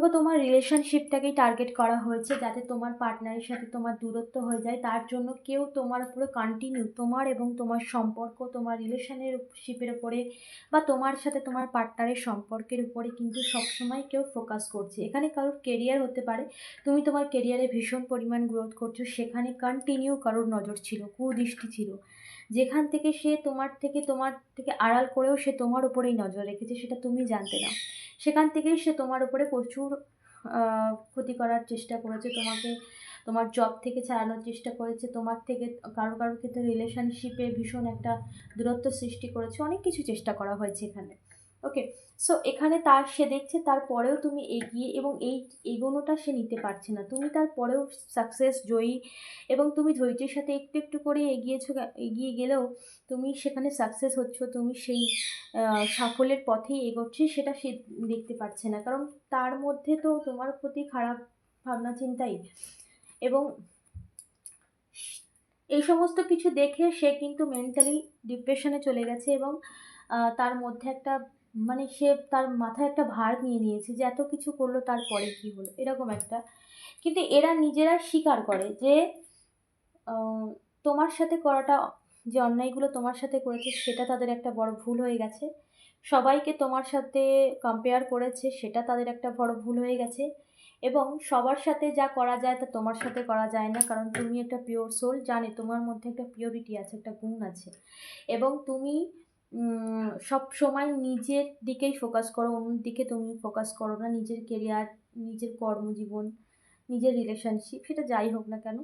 দেখো, তোমার রিলেশনশিপটাকেই টার্গেট করা হয়েছে যাতে তোমার পার্টনারের সাথে তোমার দূরত্ব হয়ে যায়। তার জন্য কেউ তোমার উপরে কন্টিনিউ তোমার এবং তোমার সম্পর্ক, তোমার রিলেশনের শিপের উপরে বা তোমার সাথে তোমার পার্টনারের সম্পর্কের উপরে কিন্তু সবসময় কেউ ফোকাস করছে। এখানে কারোর কেরিয়ার হতে পারে, তুমি তোমার কেরিয়ারে ভীষণ পরিমাণ গ্রোথ করছ, সেখানে কন্টিনিউ কারোর নজর ছিল, কুদৃষ্টি ছিল। যেখান থেকে সে তোমার থেকে তোমার থেকে আড়াল করেও সে তোমার উপরেই নজর রেখেছে, সেটা তুমি জানতে না সেখান থেকেই সে তোমার উপরে প্রচুর ক্ষতি করার চেষ্টা করেছে, তোমাকে, তোমার জব থেকে ছাড়ানোর চেষ্টা করেছে, তোমার থেকে কারও কারোর ক্ষেত্রে রিলেশনশিপে ভীষণ একটা দূরত্ব সৃষ্টি করেছে, অনেক কিছু চেষ্টা করা হয়েছে এখানে। ওকে সো এখানে তার, সে দেখছে তারপরেও তুমি এগিয়ে এবং এই এগোনোটা সে নিতে পারছে না। তুমি তারপরেও সাকসেস জয়ী এবং তুমি ধৈর্যের সাথে একটু একটু করে এগিয়েছো এগিয়ে গেলেও তুমি সেখানে সাকসেস হচ্ছ, তুমি সেই সাফল্যের পথেই এগোচ্ছে সেটা সে দেখতে পারছে না। কারণ তার মধ্যে তো তোমার প্রতি খারাপ ভাবনা চিন্তাই এবং এই সমস্ত কিছু দেখে সে কিন্তু মেন্টালি ডিপ্রেশনে চলে গেছে এবং তার মধ্যে একটা মানে সে তার মাথায় একটা ভার নিয়ে নিয়েছে যে এত কিছু করল, তারপরে কি হলো? এরকম একটা। কিন্তু এরা নিজেরা স্বীকার করে যে তোমার সাথে করাটা, যে অন্যায়গুলো তোমার সাথে করেছে সেটা তাদের একটা বড় ভুল হয়ে গেছে। সবাইকে তোমার সাথে কম্পেয়ার করেছে সেটা তাদের একটা বড় ভুল হয়ে গেছে। এবং সবার সাথে যা করা যায় তা তোমার সাথে করা যায় না, কারণ তুমি একটা পিওর সোল জানে তোমার মধ্যে একটা পিওরিটি আছে, একটা গুণ আছে। এবং তুমি সব সময় নিজের দিকেই ফোকাস করো অন্য দিকে তুমি ফোকাস করো না। নিজের কেরিয়ার নিজের কর্মজীবন, নিজের রিলেশনশিপ সেটা যাই হোক না কেন,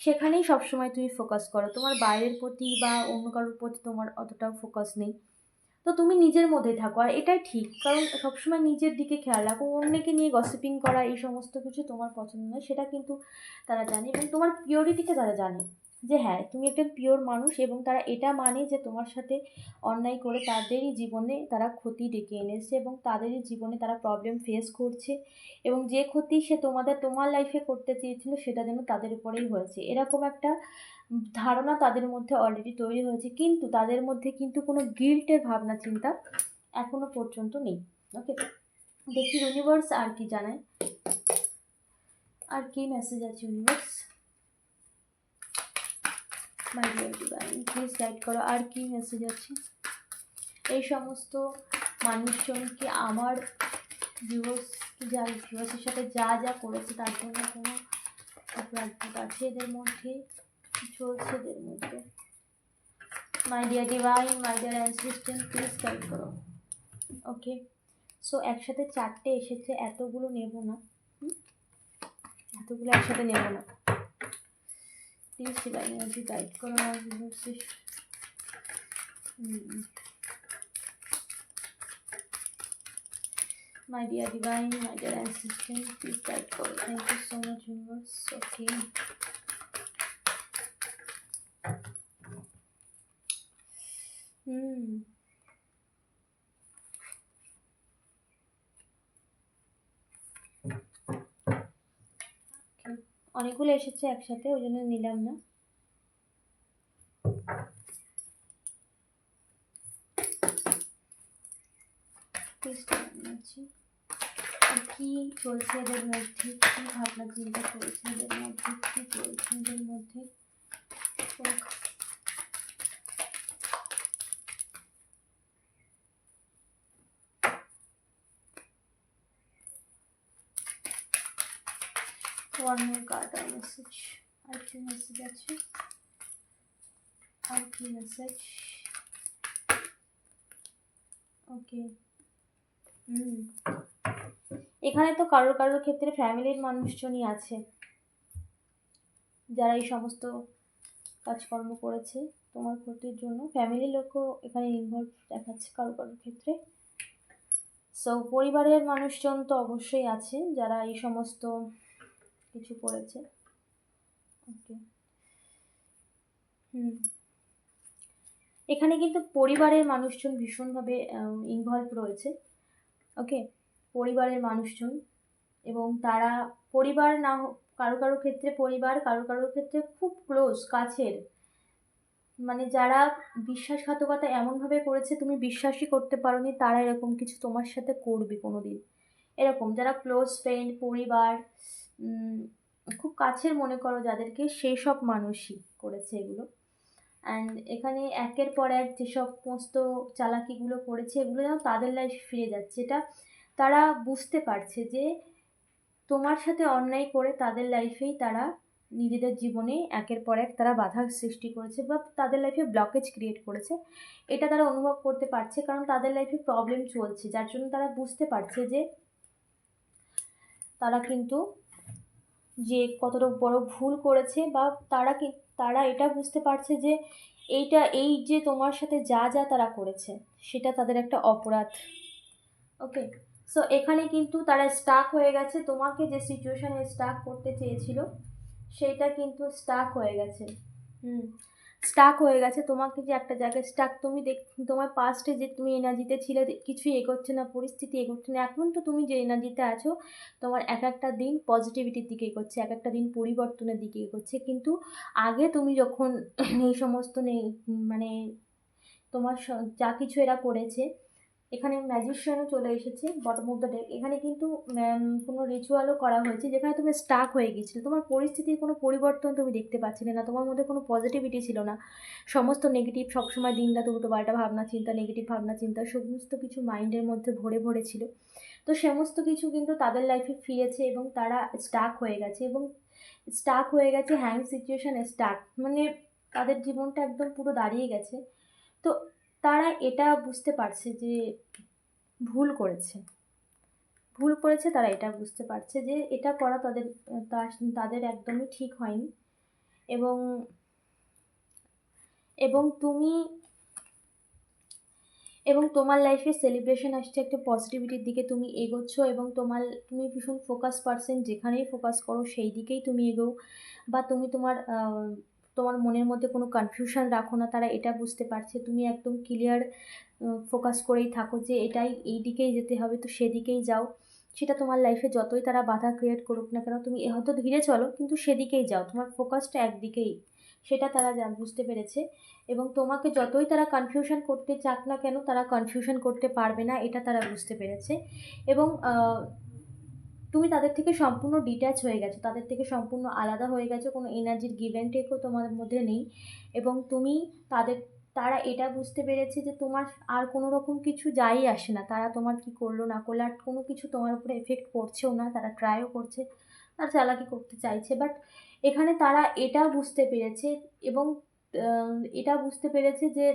সেখানেই সবসময় তুমি ফোকাস করো। তোমার বাইরের প্রতি বা অন্য কারোর প্রতি তোমার অতটাও ফোকাস নেই। তো তুমি নিজের মধ্যে থাকো, আর এটাই ঠিক। কারণ সবসময় নিজের দিকে খেয়াল রাখো, অন্যকে নিয়ে গসিপিং করা, এই সমস্ত কিছু তোমার পছন্দ নয়, সেটা কিন্তু তারা জানে এবং তোমার পিওরিটিকে তারা জানে। যে হ্যাঁ তুমি একটা পিওর মানুষ এবং তারা এটা মানে যে তোমার সাথে অন্যায় করে তাদেরই জীবনে তারা ক্ষতি ডেকে এনেছে এবং তাদেরই জীবনে তারা প্রবলেম ফেস করছে এবং যে ক্ষতি সে তোমাদের, তোমার লাইফে করতে চেয়েছিল সেটা যেন তাদের উপরেই হয়েছে। এরকম একটা ধারণা তাদের মধ্যে অলরেডি তৈরি হয়েছে কিন্তু তাদের মধ্যে কিন্তু কোনো গিল্টের ভাবনা, চিন্তা এখনও পর্যন্ত নেই। ওকে দেখি ইউনিভার্স আর কি জানায়। আর কি মেসেজ আছে universe my dear divine please guide করো আর কি মেসেজ আছে? এই সমস্ত মানুষজনকে আমার ভিউয়ার্স যা ভিউয়ার্সের সাথে যা যা করেছে, তার জন্য কোনো অপরাধ আছে এদের মধ্যে? চলছে এদের মধ্যে। My dear divine my dear assistant please guide করো ওকে সো একসাথে চারটে এসেছে, এতগুলো নেব না। এতগুলো একসাথে নেব না। Silah enerji gayet kolay olabilir. Hmm. My dear divine, my dear ancestors, please guide Thank you so much, universe. Okay. Hmm. অনেকগুলো এসেছে একসাথে, ওই জন্য নিলাম না। কি চলছে এদের মধ্যে? কি ভাবনা চিন্তা চলছে এদের মধ্যে? কি চলছে এদের মধ্যে? One more card or message message আছে আর কি মেসেজ ওকে হুম এখানে তো কারোর কারোর ক্ষেত্রে ফ্যামিলির মানুষজনই আছে। যারা এই সমস্ত কাজকর্ম করেছে, তোমার ক্ষতির জন্য। ফ্যামিলির লোকও এখানে ইনভলভ দেখাচ্ছে কারও কারোর ক্ষেত্রে। সো পরিবারের মানুষজন তো অবশ্যই আছে, যারা এই সমস্ত কিছু করেছে ওকে হুম। এখানে কিন্তু পরিবারের মানুষজন ভীষণভাবে ইনভলভ রয়েছে। ওকে পরিবারের মানুষজন এবং তারা পরিবার না কারও কারও ক্ষেত্রে পরিবার, কারও কারও ক্ষেত্রে খুব ক্লোজ কাছের। মানে যারা বিশ্বাসঘাতকতা এমনভাবে করেছে, তুমি বিশ্বাসই করতে পারোনি, তারা এরকম কিছু তোমার সাথে করবে কোনো দিন এরকম, যারা ক্লোজ ফ্রেন্ড পরিবার খুব কাছের মনে করো যাদেরকে সেই সব মানুষই করেছে এগুলো। অ্যান্ড এখানে একের পর এক যে সমস্ত চালাকিগুলো করেছে এগুলো যেন তাদের লাইফে ফিরে যাচ্ছে। এটা তারা বুঝতে পারছে যে তোমার সাথে অন্যায় করে তাদের লাইফেই তারা নিজেদের জীবনে একের পর এক তারা বাধার সৃষ্টি করেছে বা তাদের লাইফে ব্লকেজ ক্রিয়েট করেছে। এটা তারা অনুভব করতে পারছে কারণ তাদের লাইফে প্রবলেম চলছে। যার জন্য তারা বুঝতে পারছে যে তারা কিন্তু যে কতটা বড় ভুল করেছে বা তারা কি, তারা এটা বুঝতে পারছে যে এইটা, এই যে তোমার সাথে যা যা তারা করেছে, সেটা তাদের একটা অপরাধ। ওকে সো এখানে কিন্তু তারা স্টাক হয়ে গেছে। তোমাকে যে সিচুয়েশানে স্টাক করতে চেয়েছিল, সেটা কিন্তু স্টাক হয়ে গেছে। হুম। স্টাক হয়ে গেছে, তোমাকে যে একটা জায়গায় স্টাক তুমি দেখ, তোমার পাস্টে যে তুমি এনার্জিতে ছিলে, কিছুই এগোচ্ছে না, পরিস্থিতি এগোচ্ছে না, এখন তো তুমি যে এনার্জিতে আছো, তোমার এক একটা দিন পজিটিভিটির দিকে এগোচ্ছে, এক একটা দিন পরিবর্তনের দিকে এগোচ্ছে, কিন্তু আগে তুমি যখন এই সমস্ত নেই মানে তোমার যা কিছু এরা করেছে এখানে ম্যাজিশিয়ানও চলে এসেছে বটম অফ দ্য ডেক এখানে কিন্তু কোনো রিচুয়ালও করা হয়েছে যেখানে তুমি স্টাক হয়ে গেছিলে। তোমার পরিস্থিতির কোনো পরিবর্তন তুমি দেখতে পাচ্ছিলে না, তোমার মধ্যে কোনো পজিটিভিটি ছিল না। সমস্ত নেগেটিভ সবসময় দিন রাত উল্টো পাল্টা ভাবনা চিন্তা নেগেটিভ ভাবনা চিন্তা, সমস্ত কিছু মাইন্ডের মধ্যে ভরে ভরে ছিল। তো সমস্ত কিছু কিন্তু তাদের লাইফে ফিরেছে এবং তারা স্টাক হয়ে গেছে এবং স্টাক হয়ে গেছে হ্যাং সিচুয়েশানে স্টাক মানে তাদের জীবনটা একদম পুরো দাঁড়িয়ে গেছে। তো তারা এটা বুঝতে পারছে যে ভুল করেছে। ভুল করেছে তারা এটা বুঝতে পারছে যে এটা করা তাদের তাদের একদমই ঠিক হয়নি। এবং এবং তুমি, এবং তোমার লাইফে সেলিব্রেশন আসছে একটা পজিটিভিটির দিকে তুমি এগোচ্ছ এবং তোমার, তুমি ভীষণ ফোকাস পারসন যেখানেই ফোকাস করো সেই দিকেই তুমি এগোও বা তুমি তোমার তোমার মনের মধ্যে কোনো কনফিউশন রাখো না, তারা এটা বুঝতে পারছে। তুমি একদম ক্লিয়ার ফোকাস করেই থাকো যে এটাই এই দিকেই যেতে হবে, তো সেদিকেই যাও। সেটা তোমার লাইফে যতই তারা বাধা ক্রিয়েট করুক না কেন, তুমি হয়তো ধীরে চলো, কিন্তু সেদিকেই যাও। তোমার ফোকাসটা একদিকেই, সেটা তারা বুঝতে পেরেছে। এবং তোমাকে যতই তারা কনফিউশন করতে চাক না কেন, তারা কনফিউশন করতে পারবে না, এটা তারা বুঝতে পেরেছে। এবং তুমি তাদের থেকে সম্পূর্ণ ডিট্যাচ হয়ে গেছো, তাদের থেকে সম্পূর্ণ আলাদা হয়ে গেছো, কোনো এনার্জির গিভ অ্যান্ড টেকও তোমার মধ্যে নেই। এবং তুমি তাদের, তারা এটা বুঝতে পেরেছে যে তোমার আর কোনো রকম কিছু যাই আসে না। তারা তোমার কি করল, না করল, আর কোনো কিছু তোমার উপরে এফেক্ট করছেও না, তারা ট্রাইও করছে, তারা চালাকি করতে চাইছে। বাট এখানে তারা এটা বুঝতে পেরেছে এবং এটা বুঝতে পেরেছে যে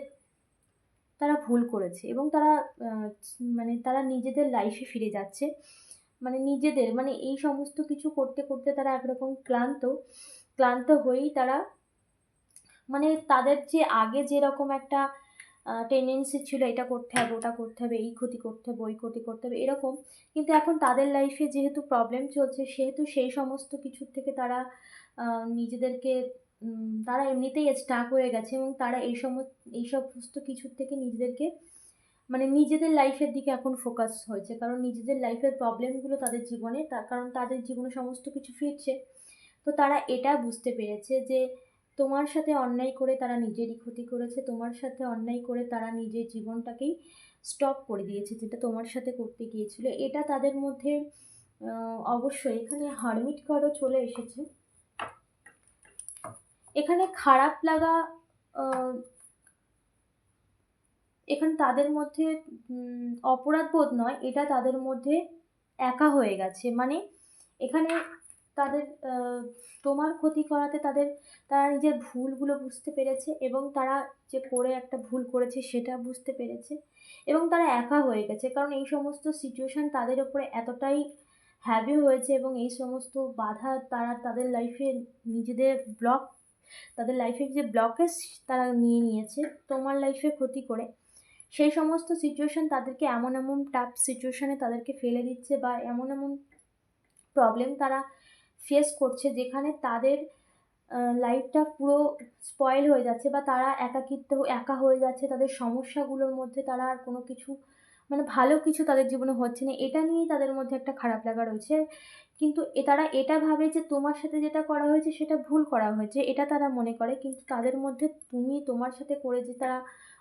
তারা ভুল করেছে এবং তারা মানে তারা নিজেদের লাইফে ফিরে যাচ্ছে। মানে নিজেদের মানে এই সমস্ত কিছু করতে করতে তারা একরকম ক্লান্ত ক্লান্ত হয়েই তারা মানে তাদের যে আগে যেরকম একটা টেন্ডেন্সি ছিল এটা করতে হবে, ওটা করতে হবে, এই ক্ষতি করতে হবে, ওই ক্ষতি করতে হবে, এরকম। কিন্তু এখন তাদের লাইফে যেহেতু প্রবলেম চলছে, সেহেতু সেই সমস্ত কিছুর থেকে তারা নিজেদেরকে তারা এমনিতেই স্টাক হয়ে গেছে এবং তারা এই সমস্ত এই সমস্ত কিছুর থেকে নিজেদেরকে মানে নিজেদের লাইফের দিকে এখন ফোকাস হয়েছে। কারণ নিজেদের লাইফের প্রবলেমগুলো তাদের জীবনে, তার কারণ তাদের জীবনে সমস্ত কিছু ফিরছে। তো তারা এটা বুঝতে পেরেছে যে তোমার সাথে অন্যায় করে তারা নিজেরই ক্ষতি করেছে, তোমার সাথে অন্যায় করে তারা নিজের জীবনটাকেই স্টপ করে দিয়েছে, যেটা তোমার সাথে করতে গিয়েছিল। এটা তাদের মধ্যে অবশ্যই এখানে হারমিট কার্ডও চলে এসেছে। এখানে খারাপ লাগা এখানে তাদের মধ্যে অপরাধবোধ নয়, এটা তাদের মধ্যে একা হয়ে গেছে। মানে এখানে তাদের তোমার ক্ষতি করাতে তাদের, তারা নিজের ভুলগুলো বুঝতে পেরেছে এবং তারা যে করে একটা ভুল করেছে সেটা বুঝতে পেরেছে এবং তারা একা হয়ে গেছে। কারণ এই সমস্ত সিচুয়েশান তাদের উপরে এতটাই হ্যাভি হয়েছে এবং এই সমস্ত বাধা তারা তাদের লাইফে নিজেদের ব্লক তাদের লাইফে যে ব্লকেজ তারা নিয়ে নিয়েছে, তোমার লাইফে ক্ষতি করে। সেই সমস্ত সিচুয়েশান তাদেরকে এমন এমন টাফ সিচুয়েশানে তাদেরকে ফেলে দিচ্ছে বা এমন এমন প্রবলেম তারা ফেস করছে যেখানে তাদের লাইফটা পুরো স্পয়েল হয়ে যাচ্ছে বা তারা একাকিত্ব, একা হয়ে যাচ্ছে। তাদের সমস্যাগুলোর মধ্যে তারা আর কোনো কিছু মানে ভালো কিছু তাদের জীবনে হচ্ছে না। এটা নিয়েই তাদের মধ্যে একটা খারাপ লাগা রয়েছে। কিন্তু এ, তারা এটা ভাবে যে তোমার সাথে যেটা করা হয়েছে সেটা ভুল করা হয়েছে। এটা তারা মনে করে। কিন্তু তাদের মধ্যে তুমি তোমার সাথে করে যে তারা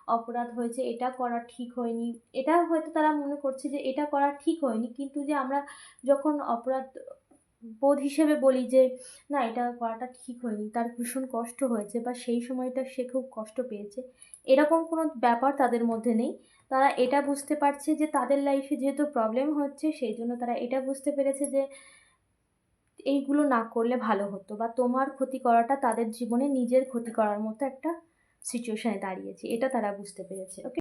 অপরাধ হয়েছে, এটা করা ঠিক হয়নি। এটা হয়তো তারা মনে করছে যে এটা করা ঠিক হয়নি, কিন্তু যে আমরা যখন অপরাধ বোধ হিসেবে বলি যে, না, এটা করাটা ঠিক হয়নি, তার ভীষণ কষ্ট হয়েছে বা সেই সময়টা সে খুব কষ্ট পেয়েছে, এরকম কোনো ব্যাপার তাদের মধ্যে নেই। তারা এটা বুঝতে পারছে যে তাদের লাইফে যেহেতু প্রবলেম হচ্ছে, সেই জন্য তারা এটা বুঝতে পেরেছে যে এইগুলো না করলে ভালো হতো বা তোমার ক্ষতি করাটা তাদের জীবনে নিজের ক্ষতি করার মতো একটা সিচুয়েশানে দাঁড়িয়েছি এটা তারা বুঝতে পেরেছে ওকে